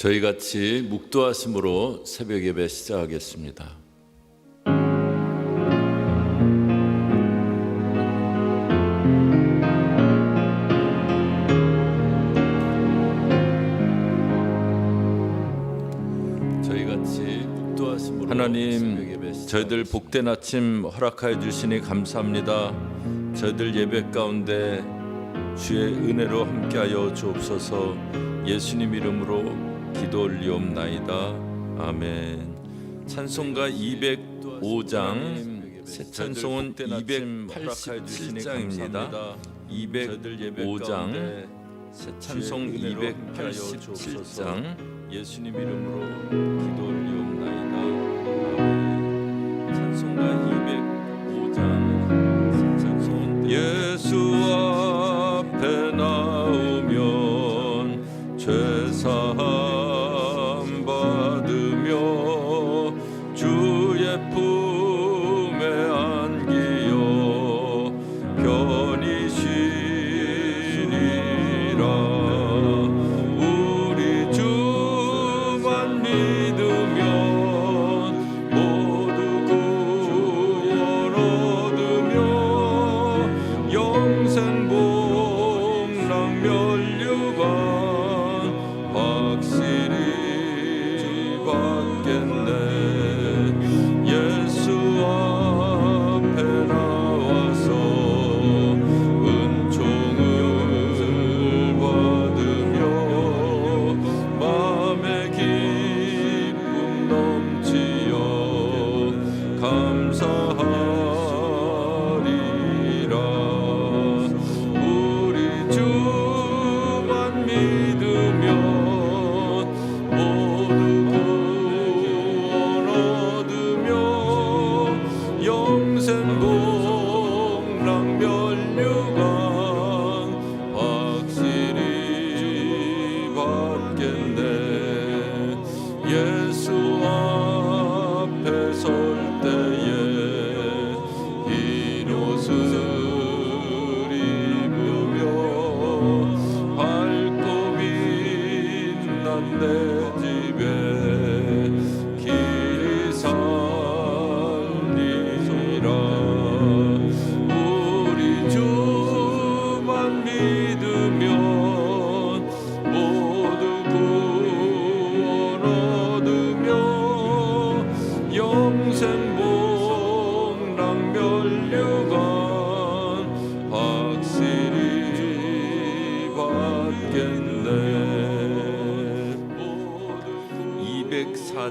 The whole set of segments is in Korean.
저희 같이 묵도하심으로 새벽 예배 시작하겠습니다. 저희 같이 묵도하심으로 하나님 저희들 복된 아침 허락하여 주시니 감사합니다. 저희들 예배 가운데 주의 은혜로 함께하여 주옵소서 예수님 이름으로 기도 올리옵나이다. 아멘. 찬송가 205장 새 찬송은 287장입니다. 205장 새 찬송 287장. 예수님 이름으로 기도 올리옵나이다. 아멘. 찬송가 205장 새 찬송은 예수 앞 믿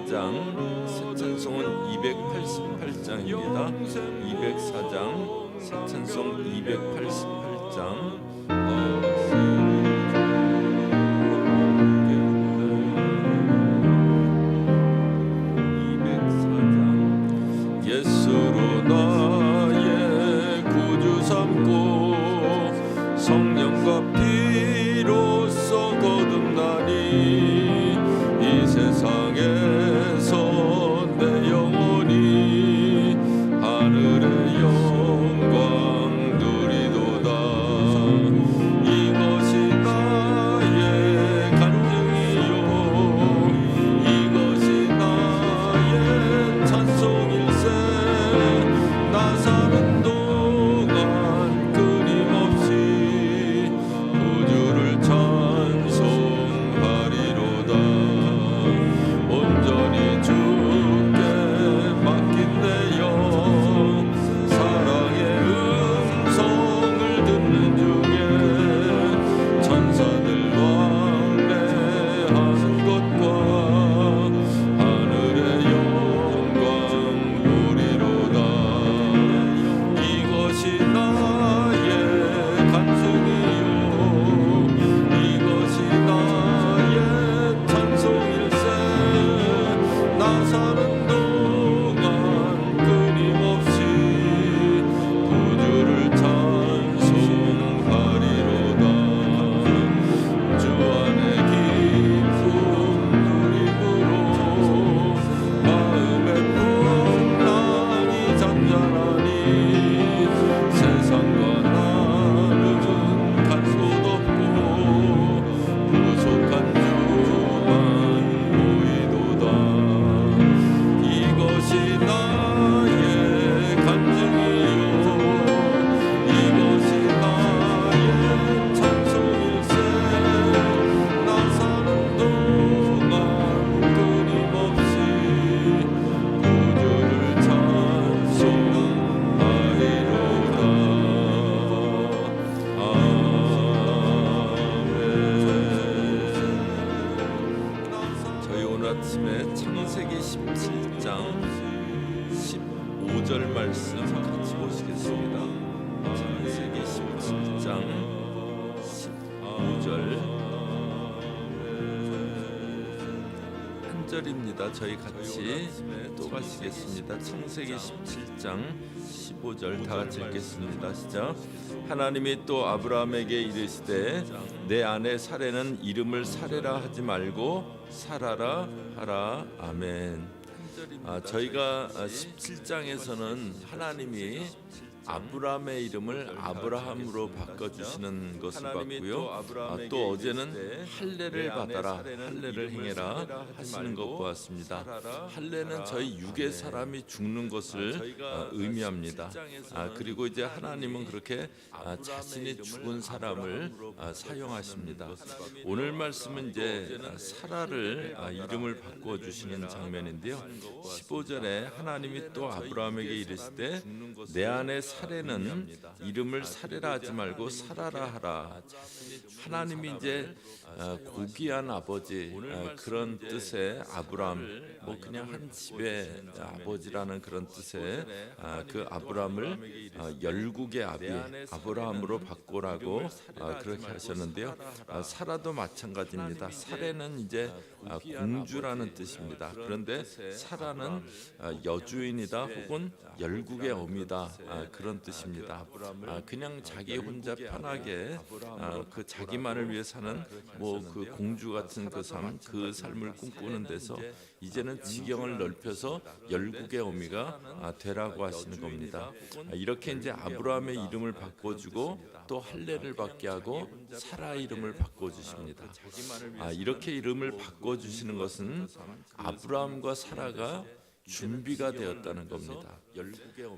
204장 새 찬송은 288장입니다. 204장 새 찬송 288장. 예수로 나의 구주 삼고 성령과 피로 써 거듭나니 이 세상에 10절입니다. 저희 같이 또 마시겠습니다. 창세기 17장 15절 다 같이 읽겠습니다. 시작. 하나님이 또 아브라함에게 이르시되 내 아내 사례는 이름을 사례라 하지 말고 살아라 하라. 아멘. 아, 저희가 17장에서는 아, 하나님이 아브라함의 이름을 아브라함으로 바꿔 주시는 것을 봤고요. 아, 또 어제는 할례를 받아라, 할례를 행해라 하시는 것 보았습니다. 할례는 저희 육의 사람이 죽는 것을 아, 의미합니다. 아, 그리고 이제 하나님은 그렇게 아, 자신이 죽은 사람을 아, 사용하십니다. 오늘 말씀은 이제 아, 사라를 아, 이름을 바꿔 주시는 장면인데요. 15절에 하나님이 또 아브라함에게 이르시되 내 안에 사 례는 이름을 사례라 하지 말고 사라라 하라. 하나님이 이제 어, 고귀한 아버지 어, 그런 뜻의 아브라함 뭐 그냥 한 집의 아버지라는 그런 뜻의 아, 그 아브라함을 어, 열국의 아비 아브라함으로 바꾸라고 어, 그렇게 하셨는데요. 아, 사라도 마찬가지입니다. 사례는 이제 아, 공주라는 뜻입니다. 그런데 사라는 아, 여주인이다 혹은 열국의 어미다 아, 그런 뜻입니다. 아, 그냥 자기 혼자 편하게 아, 그 자기만을 위해 사는 뭐 그 공주 같은 그 삶, 그 삶을 꿈꾸는 데서 이제는 지경을 넓혀서 열국의 어미가 아, 되라고 하시는 겁니다. 아, 이렇게 이제 아브라함의 이름을 바꿔주고 또 할례를 받게 하고 사라 이름을 바꿔주십니다. 아, 이렇게 이름을 바꿔 주시는 것은 아브라함과 사라가 준비가 되었다는 겁니다.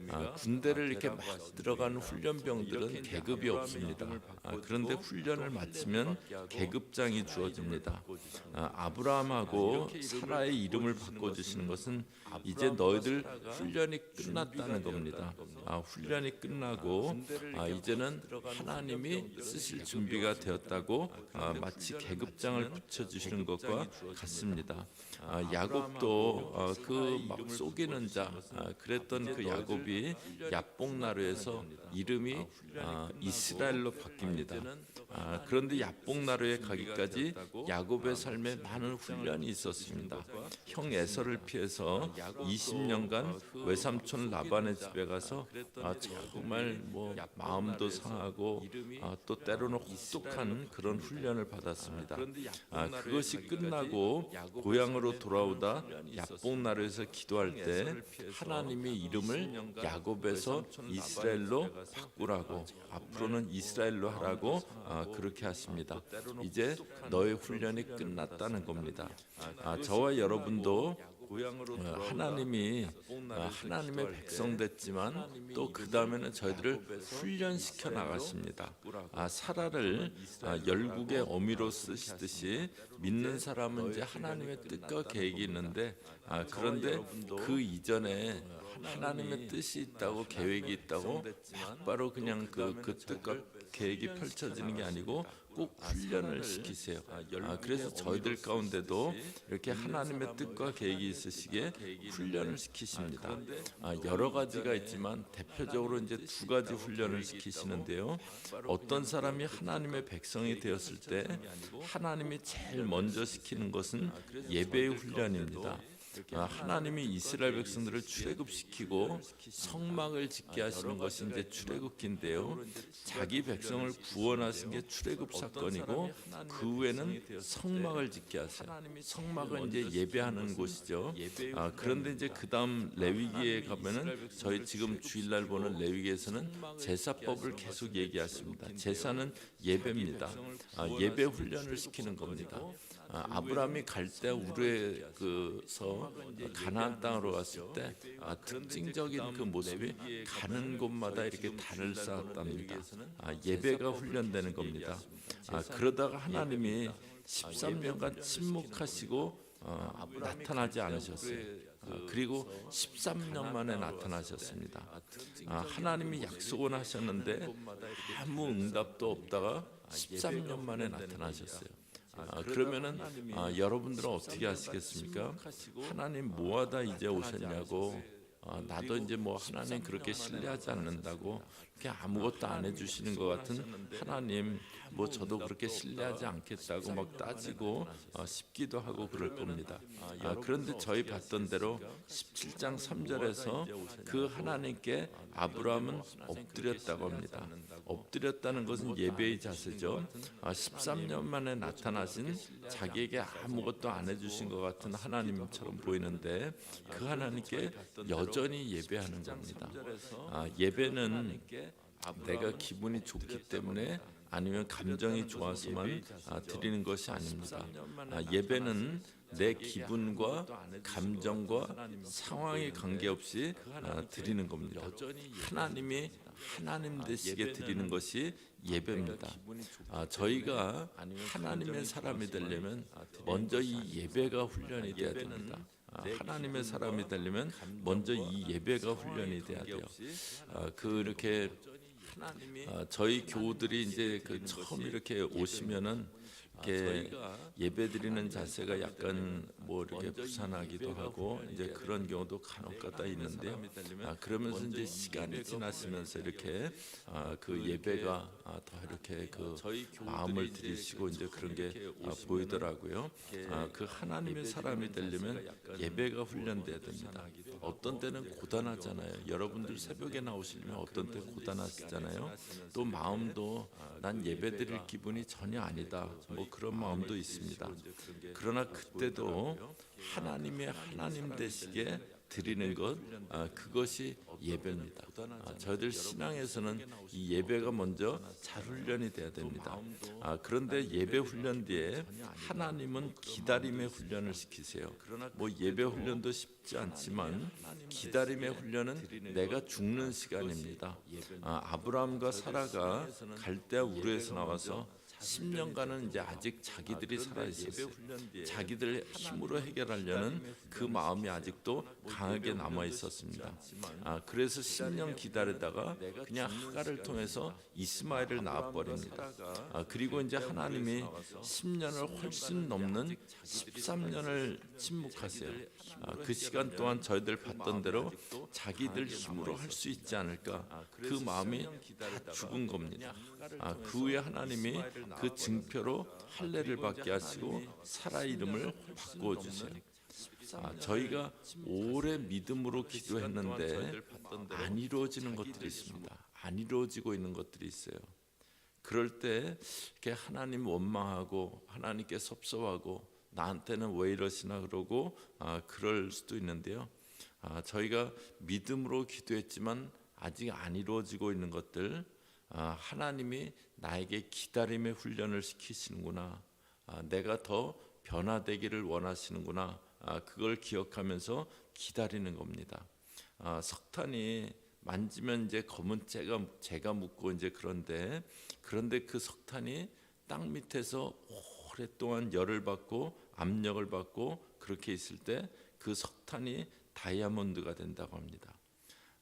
아, 군대를 이렇게 막 들어간 훈련병들은 계급이 없습니다. 아, 그런데 훈련을 마치면 계급장이 주어집니다. 아, 아브라함하고 사라의 이름을 바꿔주시는 것은 이제 너희들 훈련이 끝났다는 겁니다. 아, 훈련이 끝나고 아, 이제는 하나님이 쓰실 준비가 되었다고 아, 마치 계급장을 붙여주시는 것과 같습니다. 아, 야곱도 어, 그막 속이는 자 아, 그랬던 그 야곱이 야복나루에서 이름이 아, 이스라엘로 바뀝니다. 아, 그런데 야복나루에 가기까지 야곱의 삶에 많은 훈련이 있었습니다. 형 에서를 피해서 20년간 외삼촌 라반의 집에 가서 아, 정말 뭐 마음도 상하고 아, 또 때로는 혹독한 그런 훈련을 받았습니다. 아, 그것이 끝나고 고향으로 돌아오다 야복나루에서 기도할 때 하나님이 이름을 야곱에서 이스라엘로 바꾸라고 앞으로는 이스라엘로 하라고 아, 그렇게 하십니다. 이제 너의 훈련이 끝났다는 겁니다. 아, 저와 여러분도 어, 하나님이 어, 하나님의 백성 됐지만 또 그 다음에는 저희들을 훈련시켜 나가십니다. 아, 사라를 아, 열국의 어미로 쓰시듯이 믿는 사람은 이제 하나님의 뜻과 계획이 있는데 아, 그런데 그 이전에 하나님의 뜻이 있다고 계획이 있다고 바로 그냥 그, 그 뜻과 계획이 펼쳐지는 게 아니고 꼭 훈련을 시키세요. 아, 그래서 저희들 가운데도 이렇게 하나님의 뜻과 계획이 있으시기에 훈련을 시키십니다. 아, 여러 가지가 있지만 대표적으로 이제 두 가지 훈련을 시키시는데요. 어떤 사람이 하나님의 백성이 되었을 때 하나님이 제일 먼저 시키는 것은 예배의 훈련입니다. 아, 하나님이 이스라엘 백성들을 출애굽시키고 성막을 짓게 하시는 것이 이제 출애굽기인데요. 자기 백성을 구원하신 게 출애굽 사건이고 그 후에는 성막을 짓게 하세요. 성막은 이제 예배하는 곳이죠. 아, 그런데 이제 그 다음 레위기에 가면은 저희 지금 주일날 보는 레위기에서는 제사법을 계속 얘기하십니다. 제사는 예배입니다. 아, 예배 훈련을 시키는 겁니다. 아, 아브라함이 갈대 우르에 그서 가나안 땅으로 갔을 때 아, 특징적인 그 모습이 가는 곳마다 이렇게 단을 쌓았답니다. 아, 예배가 훈련되는 겁니다. 아, 그러다가 하나님이 13년간 침묵하시고 어, 나타나지 않으셨어요. 어, 그리고 13년 만에 나타나셨습니다. 아, 하나님이 약속은 하셨는데 아무 응답도 없다가 13년 만에 나타나셨어요. 아, 그러면은 아, 여러분들은 어떻게 하시겠습니까? 하나님 뭐하다 이제 오셨냐고. 아, 나도 이제 뭐 하나님 그렇게 신뢰하지 않는다고 그냥 아무것도 안 해주시는 것 같은 하나님 뭐 저도 그렇게 신뢰하지 않겠다고 막 따지고 어, 싶기도 하고 그럴 겁니다. 아, 그런데 저희 봤던 대로 17장 3절에서 그 하나님께 아브라함은 엎드렸다고 합니다. 엎드렸다는 것은 예배의 자세죠. 아, 13년 만에 나타나신 자기에게 아무것도 안 해주신 것 같은 하나님처럼 보이는데 그 하나님께 여전히 예배하는 겁니다. 아, 예배는 내가 기분이 좋기 때문에 아니면 감정이 좋아서만 아, 드리는 것이 아닙니다. 아, 예배는 내 기분과 감정과 상황에 관계없이 아, 드리는 겁니다. 하나님이 하나님 되시게 드리는 것이 예배입니다. 아, 저희가 하나님의 사람이 되려면 먼저 이 예배가 훈련이 돼야 됩니다. 아, 하나님의 사람이 되려면 먼저 이 예배가 훈련이 돼야 돼요. 아, 그렇게 아, 저희 교우들이 이제 그 처음 이렇게 오시면은 이렇게 예배드리는 자세가 약간 뭐 이렇게 부산하기도 하고 이제 그런 경우도 간혹가다 있는데요. 아, 그러면서 이제 시간이 지나시면서 이렇게 아, 그 예배가 아, 더 이렇게 그 마음을 들이시고 이제 그런 게 아, 보이더라고요. 아, 그 하나님의 사람이 되려면 예배가 훈련돼야 됩니다. 어떤 때는 고단하잖아요. 여러분들 새벽에 나오시면 어떤 때 고단하시잖아요. 또 마음도 난 예배드릴 기분이 전혀 아니다. 뭐 그런 마음도 있습니다. 그러나 그때도 하나님의 하나님 되시게 드리는 것 아, 그것이 예배입니다. 아, 저희들 신앙에서는 이 예배가 먼저 잘 훈련이 돼야 됩니다. 아, 그런데 예배 훈련 뒤에 하나님은 기다림의 훈련을 시키세요. 뭐 예배 훈련도 쉽지 않지만 기다림의 훈련은 내가 죽는 시간입니다. 아, 아브라함과 사라가 갈대아 우르에서 나와서 10년간은 이제 아직 자기들이 살아 있었어요. 자기들 힘으로 해결하려는 그 마음이 아직도 강하게 남아 있었습니다. 아, 그래서 10년 기다리다가 그냥 하가를 통해서 이스마엘을 낳아 버립니다. 아, 그리고 이제 하나님이 10년을 훨씬 넘는 13년을 침묵하세요. 아, 그 시간 동안 저희들 봤던 대로 자기들 힘으로 할 수 있지 않을까 그 마음이 다 죽은 겁니다. 아, 그 후에 하나님이 그 증표로 할례를 받게 하시고 사라 이름을 바꾸어 주세요. 아, 저희가 오래 믿음으로 기도했는데 안 이루어지는 것들이 있습니다. 안 이루어지고 있는 것들이 있어요. 그럴 때 이렇게 하나님 원망하고 하나님께 섭섭하고 나한테는 왜 이러시나 그러고 아, 그럴 수도 있는데요. 아, 저희가 믿음으로 기도했지만 아직 안 이루어지고 있는 것들 아, 하나님이 나에게 기다림의 훈련을 시키시는구나. 아, 내가 더 변화되기를 원하시는구나. 아, 그걸 기억하면서 기다리는 겁니다. 아, 석탄이 만지면 이제 검은 재가 재가 묻고 이제 그런데 그런데 그 석탄이 땅 밑에서 오랫동안 열을 받고 압력을 받고 그렇게 있을 때 그 석탄이 다이아몬드가 된다고 합니다.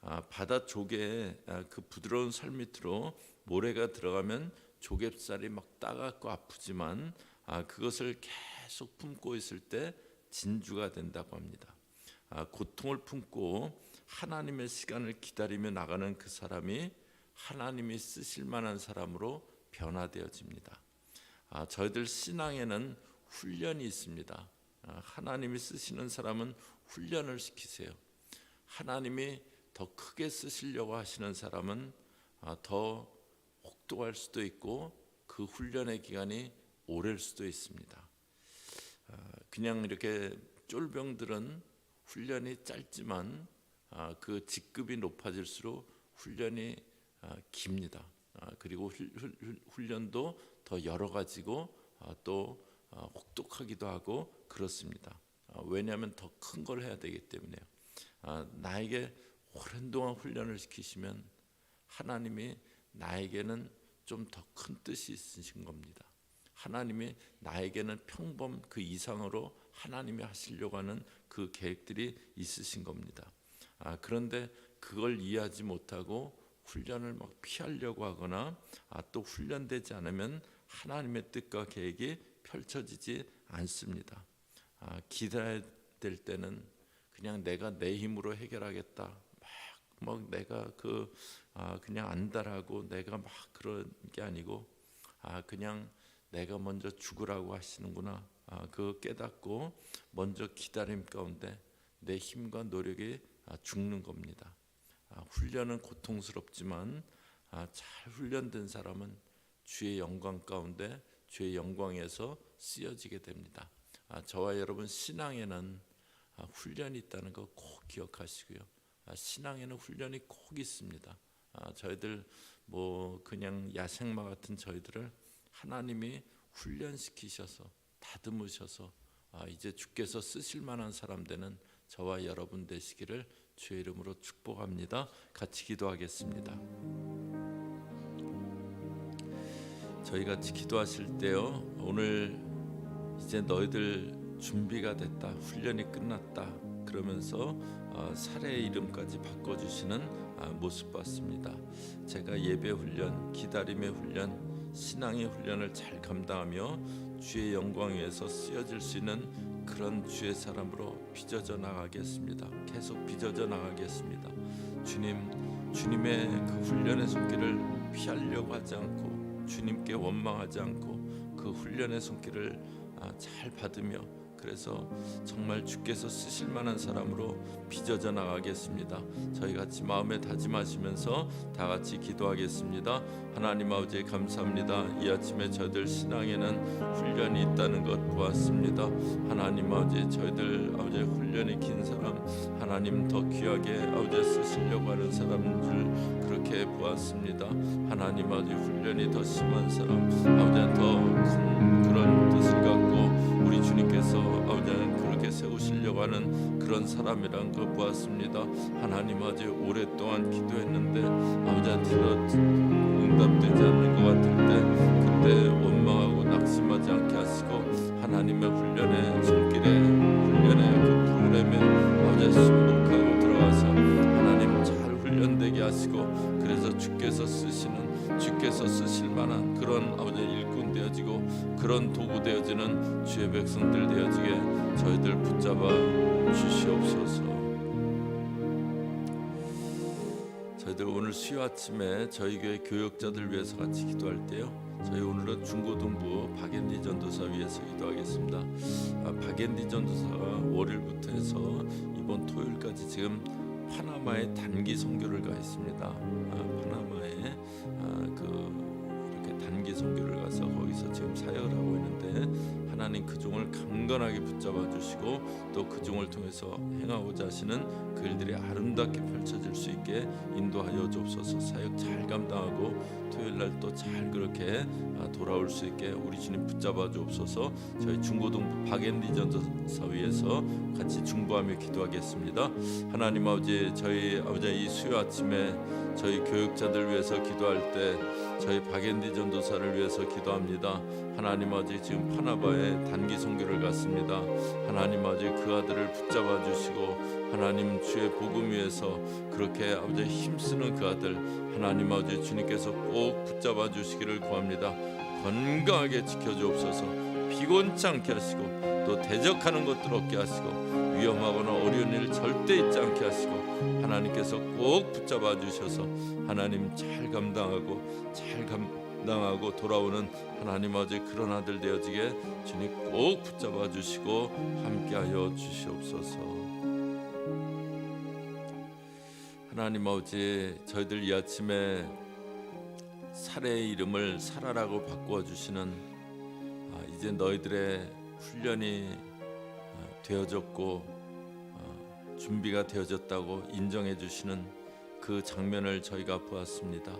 아, 바다 조개에 아, 그 부드러운 살 밑으로 모래가 들어가면 조갯살이 막 따갑고 아프지만 아, 그것을 계속 품고 있을 때 진주가 된다고 합니다. 아, 고통을 품고 하나님의 시간을 기다리며 나가는 그 사람이 하나님이 쓰실 만한 사람으로 변화되어집니다. 아, 저희들 신앙에는 훈련이 있습니다. 아, 하나님이 쓰시는 사람은 훈련을 시키세요. 하나님이 더 크게 쓰시려고 하시는 사람은 아, 더 혹독할 수도 있고 그 훈련의 기간이 오래일 수도 있습니다. 아, 그냥 이렇게 쫄병들은 훈련이 짧지만 아, 그 직급이 높아질수록 훈련이 아, 깁니다. 아, 그리고 훈련도 더 여러 가지고 아, 또 아, 혹독하기도 하고 그렇습니다. 아, 왜냐하면 더 큰 걸 해야 되기 때문에요. 아, 나에게 오랜 동안 훈련을 시키시면 하나님이 나에게는 좀 더 큰 뜻이 있으신 겁니다. 하나님이 나에게는 평범 그 이상으로 하나님이 하시려고 하는 그 계획들이 있으신 겁니다. 아, 그런데 그걸 이해하지 못하고 훈련을 막 피하려고 하거나 아, 또 훈련되지 않으면 하나님의 뜻과 계획이 펼쳐지지 않습니다. 아, 기다려야 될 때는 그냥 내가 내 힘으로 해결하겠다. 막, 막 내가 그 아, 그냥 안달하고 내가 막 그런 게 아니고 아 그냥 내가 먼저 죽으라고 하시는구나. 아, 그 깨닫고 먼저 기다림 가운데 내 힘과 노력이 아, 죽는 겁니다. 아, 훈련은 고통스럽지만 아, 잘 훈련된 사람은 주의 영광 가운데 주의 영광에서 쓰여지게 됩니다. 아, 저와 여러분 신앙에는 아, 훈련이 있다는 거 꼭 기억하시고요. 아, 신앙에는 훈련이 꼭 있습니다. 아, 저희들 뭐 그냥 야생마 같은 저희들을 하나님이 훈련시키셔서 다듬으셔서 아, 이제 주께서 쓰실 만한 사람 되는 저와 여러분 되시기를 주의 이름으로 축복합니다. 같이 기도하겠습니다. 저희 같이 기도하실 때요. 오늘 이제 너희들 준비가 됐다. 훈련이 끝났다. 그러면서 어, 살의 이름까지 바꿔주시는 아, 모습 봤습니다. 제가 예배 훈련, 기다림의 훈련, 신앙의 훈련을 잘 감당하며 주의 영광 위에서 쓰여질 수 있는 그런 주의 사람으로 빚어져 나가겠습니다. 계속 빚어져 나가겠습니다. 주님, 주님의 그 훈련의 손길을 피하려고 하지 않고 주님께 원망하지 않고 그 훈련의 손길을 아, 잘 받으며 그래서 정말 주께서 쓰실 만한 사람으로 빚어져 나가겠습니다. 저희 같이 마음에 다짐하시면서 다 같이 기도하겠습니다. 하나님 아버지 감사합니다. 이 아침에 저희들 신앙에는 훈련이 있다는 것 보았습니다. 하나님 아버지 저희들 아버지 훈련이 긴 사람 하나님 더 귀하게 아버지 쓰시려고 하는 사람 줄 그렇게 보았습니다. 하나님 아버지 훈련이 더 심한 사람 아버지 더 큰 그런 뜻을 갖고 우리 주님께서 아버지는 그렇게 세우시려고 하는 그런 사람이란 거 보았습니다. 하나님 아버지 오랫동안 기도했는데 아버지한테 응답되지 않는 것 같을 때 그때 원망하고 낙심하지 않게 하시고 하나님의 훈련의 손길에 훈련의 그 프로그램에 아버지 순복하고 들어가서 하나님 잘 훈련되게 하시고 그래서 주께서 쓰시는 주께서 쓰실 만한 그런 아버지 일꾼 되어지고 그런 도구 되어지는 주의 백성들 되어지게 저희들 붙잡아 주시옵소서. 저희들 오늘 수요 아침에 저희 교회 교역자들 위해서 같이 기도할 때요. 저희 오늘은 중고등부 박앤디 전도사 위해서 기도하겠습니다. 아, 박앤디 전도사가 월요일부터 해서 이번 토요일까지 지금 파나마에 단기 선교를 가 있습니다. 아, 파나마에 아, 그 이렇게 단기 선교를 가서 거기서 지금 사역을 하나님 그 종을 강건하게 붙잡아 주시고 또 그 종을 통해서 행하고자 하시는 그 일들이 아름답게 펼쳐질 수 있게 인도하여 주옵소서. 사역 잘 감당하고 토요일 날 또 잘 그렇게 아, 돌아올 수 있게 우리 주님 붙잡아 주옵소서. 저희 중고등부 박앤디 전도사 위에서 같이 중보하며 기도하겠습니다. 하나님 아버지 저희 아버지 이 수요 아침에 저희 교육자들 위해서 기도할 때 저희 박앤디 전도사를 위해서 기도합니다. 하나님 아버지 지금 파나바에 단기 선교를 갔습니다. 하나님 아버지 그 아들을 붙잡아 주시고 하나님 주의 복음 위에서 그렇게 아버지 힘쓰는 그 아들 하나님 아버지 주님께서 꼭 붙잡아 주시기를 구합니다. 건강하게 지켜주옵소서 피곤치 않게 하시고 또 대적하는 것들 없게 하시고 위험하거나 어려운 일 절대 있지 않게 하시고 하나님께서 꼭 붙잡아 주셔서 하나님 잘 감당하고 잘 감 당하고 돌아오는 하나님 아버지 그런 아들 되어지게 주님 꼭 붙잡아 주시고 함께하여 주시옵소서. 하나님 아버지 저희들 이 아침에 살의 이름을 살아라고 바꾸어 주시는 아, 이제 너희들의 훈련이 아, 되어졌고 아, 준비가 되어졌다고 인정해 주시는 그 장면을 저희가 보았습니다.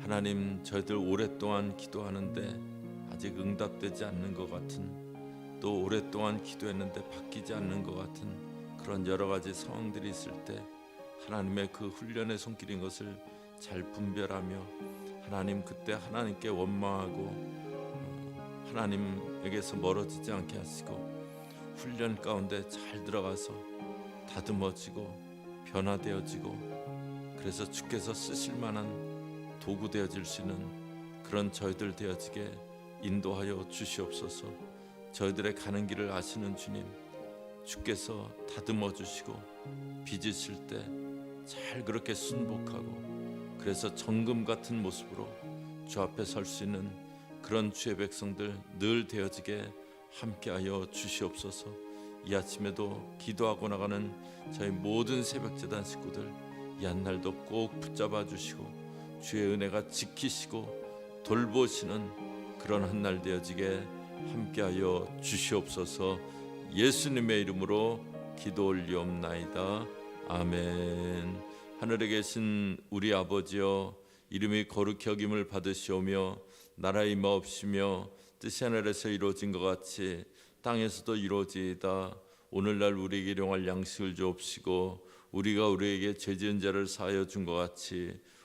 하나님 저희들 오랫동안 기도하는데 아직 응답되지 않는 것 같은 또 오랫동안 기도했는데 바뀌지 않는 것 같은 그런 여러 가지 상황들이 있을 때 하나님의 그 훈련의 손길인 것을 잘 분별하며 하나님 그때 하나님께 원망하고 어, 하나님에게서 멀어지지 않게 하시고 훈련 가운데 잘 들어가서 다듬어지고 변화되어지고 그래서 주께서 쓰실 만한 도구 되어질 수 있는 그런 저희들 되어지게 인도하여 주시옵소서. 저희들의 가는 길을 아시는 주님, 주께서 다듬어 주시고 빚으실 때 잘 그렇게 순복하고 그래서 정금 같은 모습으로 주 앞에 설 수 있는 그런 주의 백성들 늘 되어지게 함께하여 주시옵소서. 이 아침에도 기도하고 나가는 저희 모든 새벽 재단 식구들 이 한날도 꼭 붙잡아 주시고 주의 은혜가 지키시고 돌보시는 그런 한 날 되어지게 함께하여 주시옵소서. 예수님의 이름으로 기도 올리옵나이다. 아멘. 하늘에 계신 우리 아버지여 이름이 거룩히 여김을 받으시오며 나라의 임하옵시며 뜻이 하늘에서 이루어진 것 같이 땅에서도 이루어지이다. 오늘날 우리에게 일용할 양식을 주옵시고 우리가 우리에게 죄 지은 자를 사하여 준 것 같이